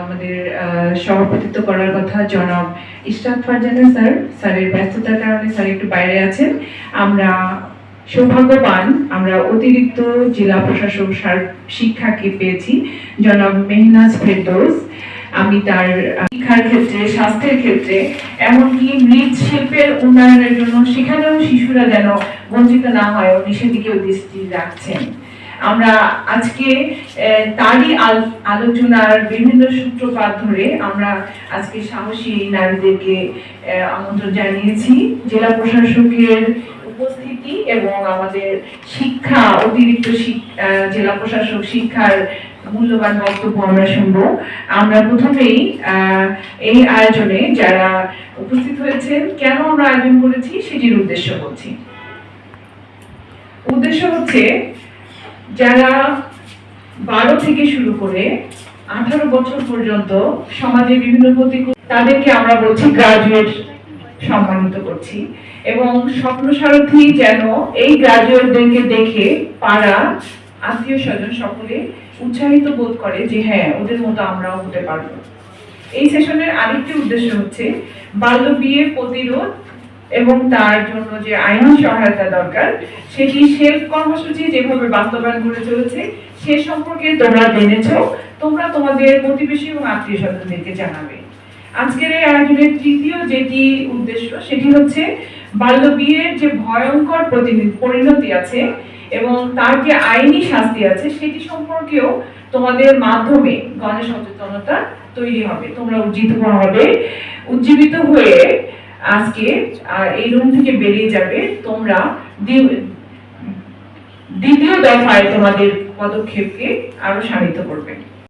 আমাদের সভাপতিত্ব করার কথা জনাব ইশরাত ফারজানা স্যার। স্যারের ব্যস্ততার কারণে স্যার একটু বাইরে আছেন। আমরা সৌভাগ্যবান, আমরা অতিরিক্ত জেলা প্রশাসক শিক্ষাকে পেয়েছি, জনাব মেহনাজ ফেরদৌস। আমি তার শিক্ষার ক্ষেত্রে, স্বাস্থ্যের ক্ষেত্রে, এমনকি মৃৎশিল্পের উন্নয়নের জন্য সেখানেও শিশুরা যেন বঞ্চিত না হয়, উনি সেদিকেও দৃষ্টি রাখছেন। আমরা আজকে তারই আলোচনার বিভিন্ন সূত্রপাত ধরে আমরা আজকে সাহসী নারীদেরকে আমন্ত্রণ জানিয়েছি। জেলা প্রশাসকের উপস্থিতি এবং আমাদের শিক্ষা, অতিরিক্ত জেলা প্রশাসক শিক্ষার মূল্যবান বক্তব্য আমরা শুনব। আমরা প্রথমেই এই আয়োজনে যারা উপস্থিত হয়েছেন, কেন আমরা আয়োজন করেছি সেটির উদ্দেশ্য বলছি। উদ্দেশ্য হচ্ছে যারা বারো থেকে শুরু করে আঠারো বছর পর্যন্ত সমাজে বিভিন্ন প্রতিকূল তাদেরকে আমরা বলছি গ্রাজুয়েট সম্মানিত করছি। এবং স্বপ্ন সারথী যেন এই গ্রাজুয়েটদেরকে দেখে পাড়া আত্মীয় স্বজন সকলে উৎসাহিত বোধ করে যে হ্যাঁ ওদের মতো আমরাও হতে পারব। এই সেশনের আরেকটি উদ্দেশ্য হচ্ছে, বাল্য বিয়ে প্রতিরোধ এবং তার জন্য যে আইনি সহায়তা দরকার, সেটি সেলফ কর্মসূচি যেভাবে বাস্তবায়ন করে চলেছে, সে সম্পর্কে তোমরা জেনেছ, তোমরা তোমাদের প্রতিবেশী এবং আত্মীয় স্বজনদেরকে জানাবে। আজকের এই আয়োজনের তৃতীয় যেটি উদ্দেশ্য, সেটি হচ্ছে বাল্য বিয়ের যে ভয়ঙ্কর পরিণতি আছে এবং তার যে আইনি শাস্তি আছে, সেটি সম্পর্কেও তোমাদের মাধ্যমে গণসচেতনতা তৈরি হবে। তোমরা উজ্জীবিত হবে, উজ্জীবিত হয়ে আজকে, আর এই রুম থেকে বেরিয়ে যাবে তোমরা দ্বি- দ্বিতীয় দফায় তোমাদের পদক্ষেপকে আরও সাহিত্য করবে।